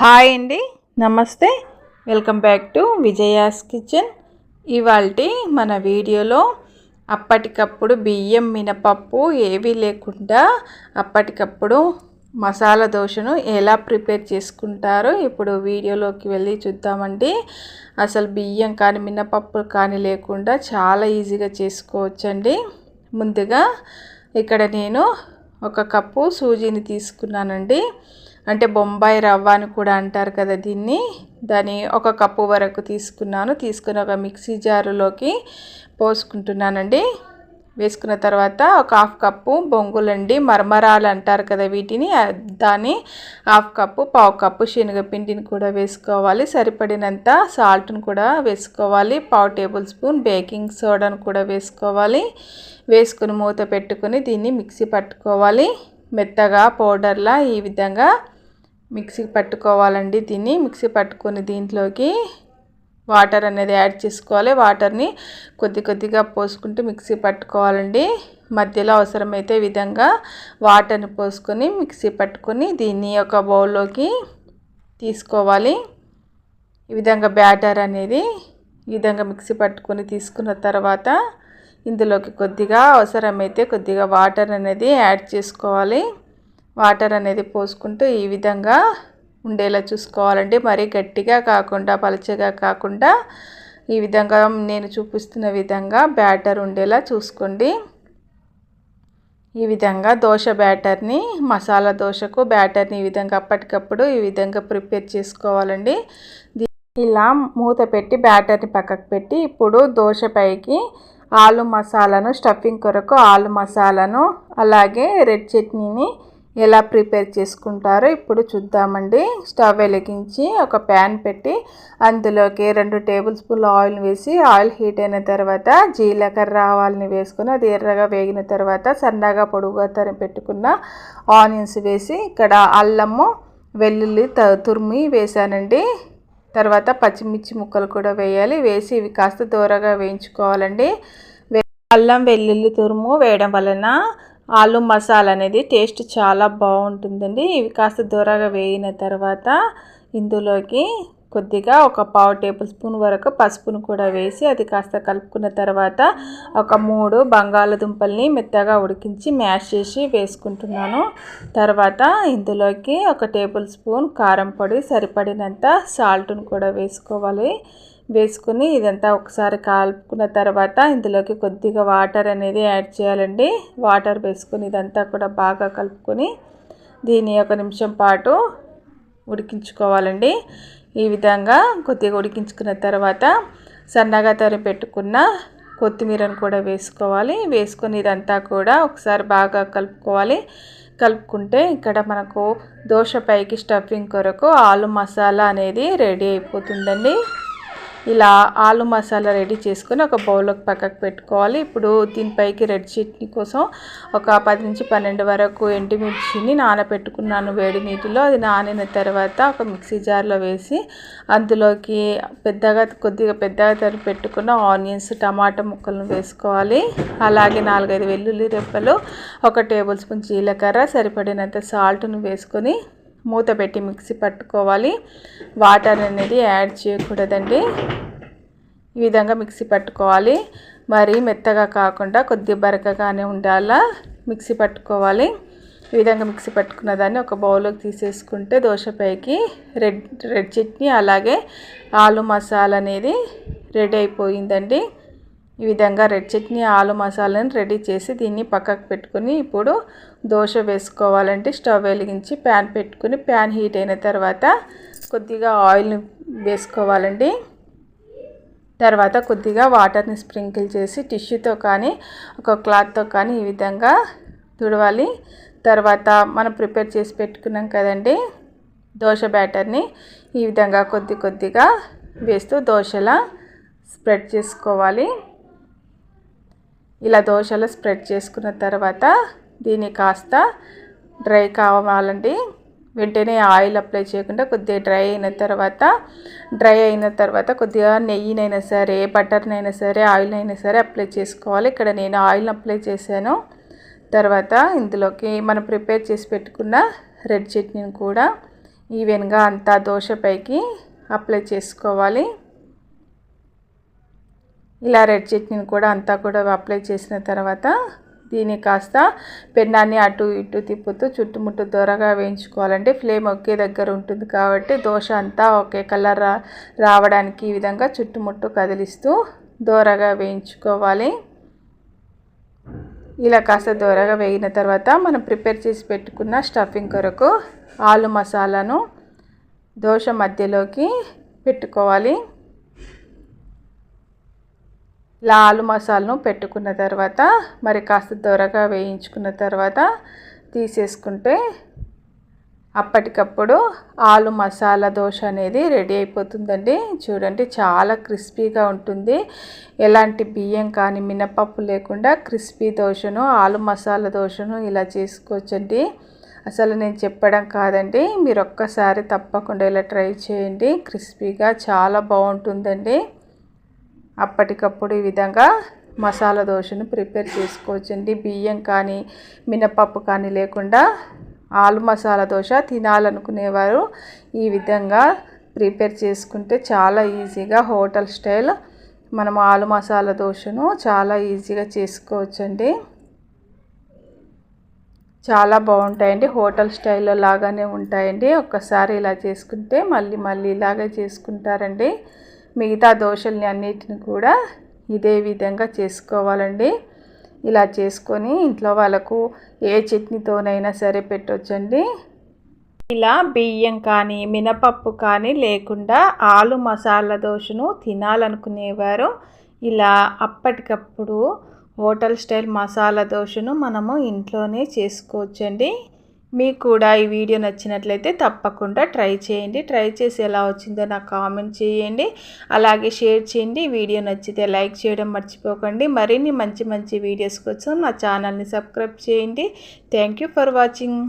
Hi అండి నమస్తే. Welcome back to Vijaya's kitchen ఇవాళ మన వీడియోలో అప్పటికప్పుడు బియ్యం మినపప్పు ఏవీ లేకుండా అప్పటికప్పుడు మసాలా దోశను ఎలా ప్రిపేర్ చేసుకుంటారో ఇప్పుడు వీడియోలోకి వెళ్ళి చూద్దామండి. అసలు బియ్యం కానీ మినపప్పు కానీ లేకుండా చాలా ఈజీగా చేసుకోవచ్చండి. ముందుగా ఇక్కడ నేను ఒక కప్పు సూజీని తీసుకున్నానండి. అంటే బొంబాయి రవ్వ అని కూడా అంటారు కదా దీన్ని. దాని ఒక కప్పు వరకు తీసుకున్నాను. తీసుకుని ఒక మిక్సీ జారులోకి పోసుకుంటున్నానండి. వేసుకున్న తర్వాత ఒక హాఫ్ కప్పు బొంగులండి మరమరాలు అంటారు కదా వీటిని. దాన్ని హాఫ్ కప్పు పావు కప్పు శనగపిండిని కూడా వేసుకోవాలి. సరిపడినంత సాల్ట్ని కూడా వేసుకోవాలి. పావు టేబుల్ స్పూన్ బేకింగ్ సోడాను కూడా వేసుకోవాలి. వేసుకుని మూత పెట్టుకుని దీన్ని మిక్సీ పట్టుకోవాలి. మెత్తగా పౌడర్లా ఈ విధంగా మిక్సీ పట్టుకోవాలండి దీన్ని. మిక్సీ పట్టుకొని దీంట్లోకి వాటర్ అనేది యాడ్ చేసుకోవాలి. వాటర్ని కొద్ది కొద్దిగా పోసుకుంటూ మిక్సీ పట్టుకోవాలండి. మధ్యలో అవసరమైతే విధంగా వాటర్ని పోసుకొని మిక్సీ పట్టుకొని దీన్ని ఒక బౌల్లోకి తీసుకోవాలి. ఈ విధంగా బ్యాటర్ అనేది ఈ విధంగా మిక్సీ పట్టుకొని తీసుకున్న తర్వాత ఇందులోకి కొద్దిగా అవసరమైతే కొద్దిగా వాటర్ అనేది యాడ్ చేసుకోవాలి. వాటర్ అనేది పోసుకుంటూ ఈ విధంగా ఉండేలా చూసుకోవాలండి. మరీ గట్టిగా కాకుండా పలచగా కాకుండా ఈ విధంగా నేను చూపిస్తున్న విధంగా బ్యాటర్ ఉండేలా చూసుకోండి. ఈ విధంగా దోశ బ్యాటర్ని మసాలా దోశకు బ్యాటర్ని ఈ విధంగా అప్పటికప్పుడు ఈ విధంగా ప్రిపేర్ చేసుకోవాలండి. ఇలా మూత పెట్టి బ్యాటర్ని పక్కకు పెట్టి ఇప్పుడు దోశ పైకి ఆలు మసాలాను స్టఫింగ్ కొరకు ఆలు మసాలాను అలాగే రెడ్ చట్నీని ఎలా ప్రిపేర్ చేసుకుంటారో ఇప్పుడు చూద్దామండి. స్టవ్ వెలిగించి ఒక ప్యాన్ పెట్టి అందులోకి రెండు టేబుల్ స్పూన్ల ఆయిల్ వేసి ఆయిల్ హీట్ అయిన తర్వాత జీలకర్ర ఆవాలని వేసుకొని అది ఎర్రగా వేగిన తర్వాత సన్నగా పొడుగుగా తరి పెట్టుకున్న ఆనియన్స్ వేసి ఇక్కడ అల్లము వెల్లుల్లి తురిమి వేసానండి తర్వాత పచ్చిమిర్చి ముక్కలు కూడా వేయాలి. వేసి ఇవి కాస్త దూరగా వేయించుకోవాలండి. అల్లం వెల్లుల్లి తురుము వేయడం వలన ఆలు మసాలా అనేది టేస్ట్ చాలా బాగుంటుందండి. ఇవి కాస్త దూరగా వేయిన తర్వాత ఇందులోకి కొద్దిగా ఒక పావు టేబుల్ స్పూన్ వరకు పసుపును కూడా వేసి అది కాస్త కలుపుకున్న తర్వాత ఒక మూడు బంగాళదుంపల్ని మెత్తగా ఉడికించి మ్యాష్ చేసి వేసుకుంటున్నాను. తర్వాత ఇందులోకి ఒక టేబుల్ స్పూన్ కారం పొడి సరిపడినంత సాల్ట్ను కూడా వేసుకోవాలి. వేసుకుని ఇదంతా ఒకసారి కలుపుకున్న తర్వాత ఇందులోకి కొద్దిగా వాటర్ అనేది యాడ్ చేయాలండి. వాటర్ వేసుకుని ఇదంతా కూడా బాగా కలుపుకొని దీన్ని ఒక నిమిషం పాటు ఉడికించుకోవాలండి. ఈ విధంగా కొద్దిగా ఉడికించుకున్న తర్వాత సన్నగా తరి పెట్టుకున్న కొత్తిమీరను కూడా వేసుకోవాలి. వేసుకొని ఇదంతా కూడా ఒకసారి బాగా కలుపుకోవాలి. కలుపుకుంటే ఇక్కడ మనకు దోశ పైకి స్టఫింగ్ కొరకు ఆలు మసాలా అనేది రెడీ అయిపోతుందండి. ఇలా ఆలు మసాలా రెడీ చేసుకొని ఒక బౌల్లోకి పక్కకు పెట్టుకోవాలి. ఇప్పుడు దీనిపైకి రెడ్ చట్నీ కోసం ఒక పది నుంచి పన్నెండు వరకు ఎండుమిర్చిని నానబెట్టుకున్నాను వేడి నీటిలో. అది నానిన తర్వాత ఒక మిక్సీ జార్లో వేసి అందులోకి పెద్దగా కొద్దిగా పెద్దగా తరి పెట్టుకున్న ఆనియన్స్ టమాటా ముక్కలను వేసుకోవాలి. అలాగే నాలుగైదు వెల్లుల్లి రెప్పలు ఒక టేబుల్ స్పూన్ జీలకర్ర సరిపడినంత సాల్ట్ను వేసుకొని మూత పెట్టి మిక్సీ పట్టుకోవాలి. వాటర్ అనేది యాడ్ చేయకూడదండి. ఈ విధంగా మిక్సీ పట్టుకోవాలి. మరి మెత్తగా కాకుండా కొద్ది బరకగానే ఉండాలా మిక్సీ పట్టుకోవాలి. ఈ విధంగా మిక్సీ పట్టుకున్న దాన్ని ఒక బౌల్లోకి తీసేసుకుంటే దోశపైకి రెడ్ రెడ్ చట్నీ అలాగే ఆలు మసాలా అనేది రెడీ అయిపోయిందండి. ఈ విధంగా రెడ్ చట్నీ ఆలు మసాలాని రెడీ చేసి దీన్ని పక్కకు పెట్టుకుని ఇప్పుడు దోశ వేసుకోవాలంటే స్టవ్ వెలిగించి ప్యాన్ పెట్టుకుని ప్యాన్ హీట్ అయిన తర్వాత కొద్దిగా ఆయిల్ని వేసుకోవాలండి. తర్వాత కొద్దిగా వాటర్ని స్ప్రింకిల్ చేసి టిష్యూతో కానీ ఒక క్లాత్తో కానీ ఈ విధంగా తుడవాలి. తర్వాత మనం ప్రిపేర్ చేసి పెట్టుకున్నాం కదండి దోశ బ్యాటర్ని ఈ విధంగా కొద్ది కొద్దిగా వేస్తూ దోశలా స్ప్రెడ్ చేసుకోవాలి. ఇలా దోశలు స్ప్రెడ్ చేసుకున్న తర్వాత దీన్ని కాస్త డ్రై కావాలండి. వెంటనే ఆయిల్ అప్లై చేయకుండా కొద్దిగా డ్రై అయిన తర్వాత డ్రై అయిన తర్వాత కొద్దిగా నెయ్యినైనా సరే బటర్నైనా సరే ఆయిల్ అయినా సరే అప్లై చేసుకోవాలి. ఇక్కడ నేను ఆయిల్ అప్లై చేశాను. తర్వాత ఇందులోకి మనం ప్రిపేర్ చేసి పెట్టుకున్న రెడ్ చట్నీని కూడా ఈవెన్గా అంతా దోశ పైకి అప్లై చేసుకోవాలి. ఇలా రెడ్ చట్నీని కూడా అంతా కూడా అప్లై చేసిన తర్వాత దీన్ని కాస్త పెన్నాన్ని అటు ఇటు తిప్పుతూ చుట్టుముట్టు దూరగా వేయించుకోవాలంటే ఫ్లేమ్ ఒకే దగ్గర ఉంటుంది కాబట్టి దోశ అంతా ఒకే కలర్ రావడానికి ఈ విధంగా చుట్టుముట్టు కదిలిస్తూ దోరగా వేయించుకోవాలి. ఇలా కాస్త దోరగా వేగిన తర్వాత మనం ప్రిపేర్ చేసి పెట్టుకున్న స్టఫింగ్ కొరకు ఆలు మసాలాను దోశ మధ్యలోకి పెట్టుకోవాలి. ఇలా ఆలు మసాలను పెట్టుకున్న తర్వాత మరి కాస్త దొరగా వేయించుకున్న తర్వాత తీసేసుకుంటే అప్పటికప్పుడు ఆలు మసాలా దోశ అనేది రెడీ అయిపోతుందండి. చూడండి చాలా క్రిస్పీగా ఉంటుంది. ఎలాంటి బియ్యం కానీ మినపప్పు లేకుండా క్రిస్పీ దోశను ఆలు మసాలా దోశను ఇలా చేసుకోవచ్చండి. అసలు నేను చెప్పడం కాదండి మీరు ఒక్కసారి తప్పకుండా ఇలా ట్రై చేయండి. క్రిస్పీగా చాలా బాగుంటుందండి. అప్పటికప్పుడు ఈ విధంగా మసాలా దోశను ప్రిపేర్ చేసుకోవచ్చండి. బియ్యం కానీ మినపప్పు కానీ లేకుండా ఆలు మసాలా దోశ తినాలనుకునేవారు ఈ విధంగా ప్రిపేర్ చేసుకుంటే చాలా ఈజీగా హోటల్ స్టైల్ మనం ఆలు మసాలా దోశను చాలా ఈజీగా చేసుకోవచ్చండి. చాలా బాగుంటాయండి. హోటల్ స్టైల్లో లాగానే ఉంటాయండి. ఒక్కసారి ఇలా చేసుకుంటే మళ్ళీ మళ్ళీ ఇలాగే చేసుకుంటారండి. మిగతా దోశల్ని అన్నిటిని కూడా ఇదే విధంగా చేసుకోవాలండి. ఇలా చేసుకొని ఇంట్లో వాళ్ళకు ఏ చట్నీతోనైనా సరే పెట్టవచ్చండి ఇలా బియ్యం కానీ మినపప్పు కానీ లేకుండా ఆలు మసాలా దోశను తినాలనుకునేవారు. ఇలా అప్పటికప్పుడు హోటల్ స్టైల్ మసాలా దోశను మనము ఇంట్లోనే చేసుకోవచ్చండి. మీకు కూడా ఈ వీడియో నచ్చినట్లయితే తప్పకుండా ట్రై చేయండి. ట్రై చేసి ఎలా వచ్చిందో నాకు కామెంట్ చేయండి. అలాగే షేర్ చేయండి. వీడియో నచ్చితే లైక్ చేయడం మర్చిపోకండి. మరిన్ని మంచి మంచి వీడియోస్ కోసం నా ఛానల్ని సబ్స్క్రైబ్ చేయండి. Thank for watching.